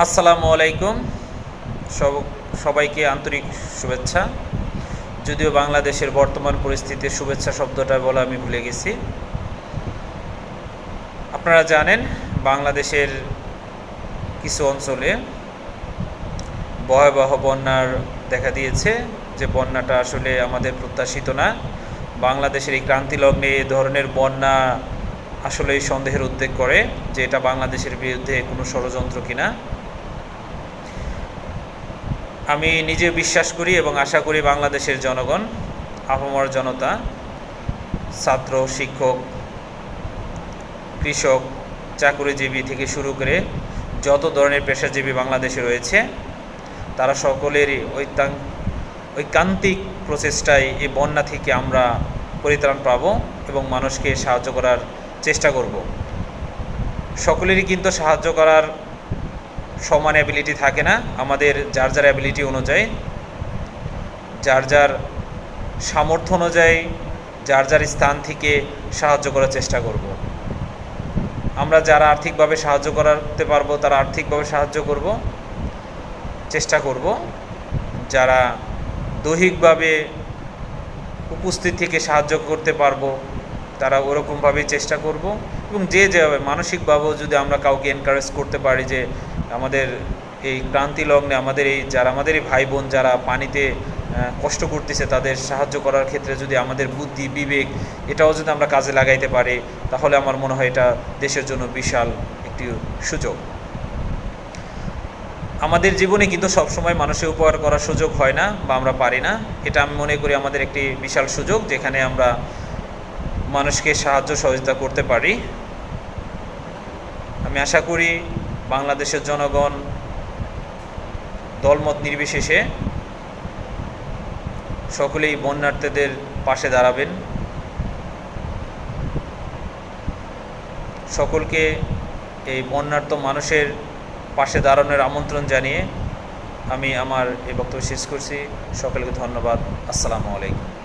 আসসালামু আলাইকুম। সব সবাইকে আন্তরিক শুভেচ্ছা। যদিও বাংলাদেশের বর্তমান পরিস্থিতিতে শুভেচ্ছা শব্দটা বলা আমি ভুলে গেছি। আপনারা জানেন, বাংলাদেশের কিছু অঞ্চলে ভয়াবহ বন্যার দেখা দিয়েছে, যে বন্যাটা আসলে আমাদের প্রত্যাশিত না। বাংলাদেশের এই ক্রান্তি এ ধরনের বন্যা আসলে সন্দেহের উদ্বেগ করে, যে এটা বাংলাদেশের বিরুদ্ধে কোনো ষড়যন্ত্র কিনা। আমি নিজে বিশ্বাস করি এবং আশা করি বাংলাদেশের জনগণ আপামর জনতা, ছাত্র, শিক্ষক, কৃষক, চাকুরিজীবী থেকে শুরু করে যত ধরনের পেশাজীবী বাংলাদেশে রয়েছে, তারা সকলেরই ঐকান্তিক প্রচেষ্টায় এই বন্যা থেকে আমরা পরিত্রাণ পাবো এবং মানুষকে সাহায্য করার চেষ্টা করব। সকলেরই কিন্তু সাহায্য করার সমান অ্যাবিলিটি থাকে না। আমাদের যার যার অ্যাবিলিটি অনুযায়ী, যার যার সামর্থ্য অনুযায়ী, যার যার স্থান থেকে সাহায্য করার চেষ্টা করব। আমরা যারা আর্থিকভাবে সাহায্য করাতে পারব, তারা আর্থিকভাবে সাহায্য করব, চেষ্টা করব। যারা দৈহিকভাবে উপস্থিত থেকে সাহায্য করতে পারব, তারা ওরকমভাবেই চেষ্টা করব। এবং যে যেভাবে মানসিকভাবেও যদি আমরা কাউকে এনকারেজ করতে পারি যে আমাদের এই ক্রান্তি লগ্নে আমাদের এই যারা আমাদের এই ভাই বোন যারা পানিতে কষ্ট করতেছে, তাদের সাহায্য করার ক্ষেত্রে যদি আমাদের বুদ্ধি, বিবেক এটাও যদি আমরা কাজে লাগাইতে পারি, তাহলে আমার মনে হয় এটা দেশের জন্য বিশাল একটি সুযোগ। আমাদের জীবনে কিন্তু সবসময় মানুষের উপকার করার সুযোগ হয় না বা আমরা পারি না। এটা আমি মনে করি আমাদের একটি বিশাল সুযোগ, যেখানে আমরা মানুষকে সাহায্য সহযোগিতা করতে পারি। আমি আশা করি বাংলাদেশের জনগণ দলমত নির্বিশেষে সকলেই বন্যার্থীদের পাশে দাঁড়াবেন। সকলকে এই বন্যার্থ মানুষের পাশে দাঁড়ানোর আমন্ত্রণ জানিয়ে আমি আমার এই বক্তব্য শেষ করছি। সকলকে ধন্যবাদ। আসসালামু আলাইকুম।